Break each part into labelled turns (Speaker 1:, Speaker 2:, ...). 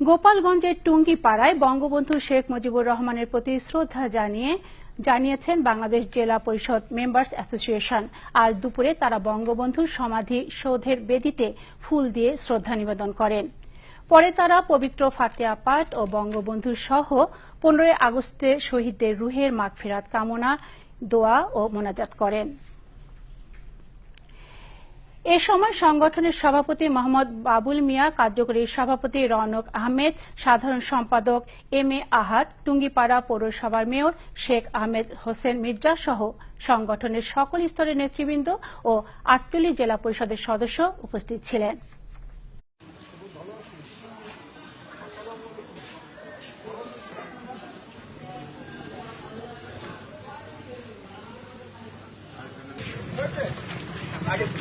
Speaker 1: গোপালগঞ্জের টুঙ্গিপাড়ায় বঙ্গবন্ধু শেখ মুজিবুর রহমানের প্রতি শ্রদ্ধা জানিয়ে, জানিয়েছেন বাংলাদেশ জেলা পরিষদ মেম্বার্স অ্যাসোসিয়েশন। আজ দুপুরে তারা বঙ্গবন্ধুর সমাধি সৌধের বেদিতে ফুল দিয়ে শ্রদ্ধা নিবেদন করেন। পরে তারা পবিত্র ফাতেয়া পাঠ ও বঙ্গবন্ধু সহ পনেরোই আগস্টে শহীদদের রুহের মাগফিরাত কামনা, দোয়া ও মোনাজাত করেন। এ সময় সংগঠনের সভাপতি মোহাম্মদ বাবুল মিয়া, কার্যকরী সভাপতি রনক আহমেদ, সাধারণ সম্পাদক এম এ আহাদ, টুঙ্গিপাড়া পৌরসভার মেয়র শেখ আহমেদ হোসেন মির্জা সহ সংগঠনের সকল স্তরের নেতৃবৃন্দ ও আটটুলি জেলা পরিষদের সদস্য উপস্থিত ছিলেন।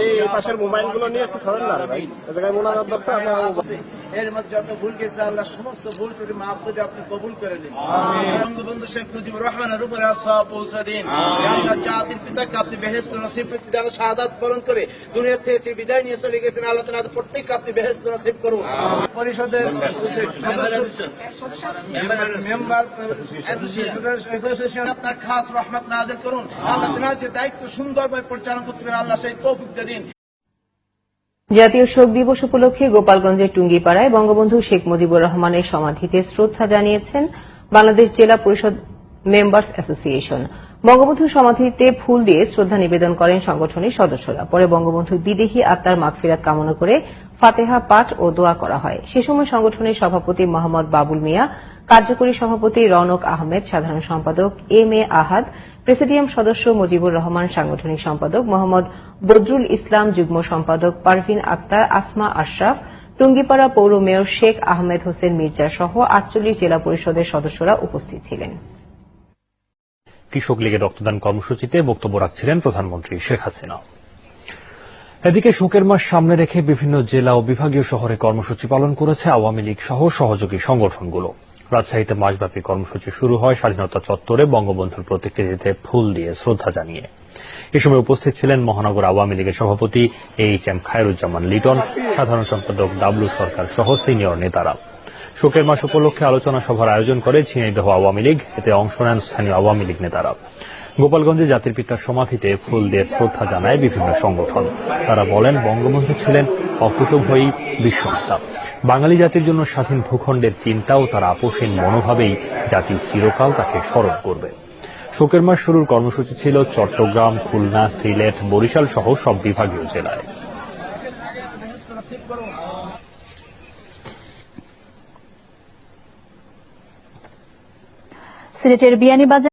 Speaker 2: এই পাশের মোবাইলগুলো নিয়ে একটু সরেন না ভাই। জায়গায় মোনাজাত দরকার আপনারা
Speaker 3: এর মধ্যে যত ভুল গেছে আল্লাহ সমস্ত ভুল ত্রুটি মাফ করে আপনি কবুল করে দিন বঙ্গবন্ধু শেখ মুজিবুর রহমানের উপরে সব পৌঁছে দিন। আল্লাহ জাতির পিতাকে আপনি বেহেস্ত নসিব করতে যেন শাহাদাত বরণ করে দুনিয়া থেকে যে বিদায় নিয়ে চলে গেছেন আল্লাহ তালা প্রত্যেককে আপনি বেহেস্ত নসিব করুন। পরিষদের মেম্বার অ্যাসোসিয়েশন আপনার খাস রহমত নাজিল করুন। আল্লাহ যে দায়িত্ব সুন্দরভাবে পরিচালনা করতে পারে আল্লাহ সেই তৌফিক দিন।
Speaker 4: জাতীয় শোক দিবস উপলক্ষে গোপালগঞ্জের টুঙ্গিপাড়ায় বঙ্গবন্ধু শেখ মুজিবুর রহমানের সমাধিতে শ্রদ্ধা জানিয়েছেন বাংলাদেশ জেলা পরিষদ মেম্বার্স অ্যাসোসিয়েশন। বঙ্গবন্ধুর সমাধিতে ফুল দিয়ে শ্রদ্ধা নিবেদন করেন সংগঠনের সদস্যরা। পরে বঙ্গবন্ধুর বিদেহী আত্মার মাগফিরাত কামনা করে ফাতেহা পাঠ ও দোয়া করা হয়। সে সময় সংগঠনের সভাপতি মোহাম্মদ বাবুল মিয়া কার্যকরী সভাপতি রনক আহমেদ, সাধারণ সম্পাদক এম এ আহাদ, প্রেসিডিয়াম সদস্য মুজিবুর রহমান, সাংগঠনিক সম্পাদক মোহাম্মদ বদরুল ইসলাম, যুগ্ম সম্পাদক পারভিন আক্তার, আসমা আশরাফ, টুঙ্গিপাড়া পৌর মেয়র শেখ আহমেদ হোসেন মির্জা সহ আটচল্লিশ জেলা পরিষদের সদস্যরা উপস্থিত ছিলেন।
Speaker 5: কৃষক লীগের রক্তদান কর্মসূচিতে বক্তব্য রাখছিলেন প্রধানমন্ত্রী শেখ হাসিনা। এদিকে শোকের মাস সামনে রেখে বিভিন্ন জেলা ও বিভাগীয় শহরে কর্মসূচি পালন করেছে আওয়ামী লীগ সহ সহযোগী সংগঠনগুলো। রাজশাহীতে মাসব্যাপী কর্মসূচি শুরু হয় স্বাধীনতা চত্বরে। বঙ্গবন্ধুর প্রতিকৃতিতে ফুল দিয়ে শ্রদ্ধা জানিয়ে। এ সময় উপস্থিত ছিলেন মহানগর আওয়ামী লীগের সভাপতি এইচ এম খায়রুজ্জামান লিটন, সাধারণ সম্পাদক ডাবলু সরকার সহ সিনিয়র নেতারা। শোকের মাস উপলক্ষে আলোচনা সভার আয়োজন করে ঝিনাইদহ আওয়ামী লীগ, এতে অংশ নেন স্থানীয় আওয়ামী লীগ নেতারা। গোপালগঞ্জে জাতির পিতার সমাধিতে ফুল দিয়ে শ্রদ্ধা জানায় বিভিন্ন সংগঠন। তারা বলেন, বঙ্গবন্ধু ছিলেন অকুতভয়ী বিশ্বনেতা। বাঙালি জাতির জন্য স্বাধীন ভূখণ্ডের চিন্তা ও তার আপোষহীন মনোভাবেই জাতি চিরকাল তাকে স্মরণ করবে। শোকের মাস শুরুর কর্মসূচি ছিল চট্টগ্রাম, খুলনা, সিলেট, বরিশাল সহ সব বিভাগীয় জেলায়।
Speaker 6: সিলেটের বিয়ানীবাজার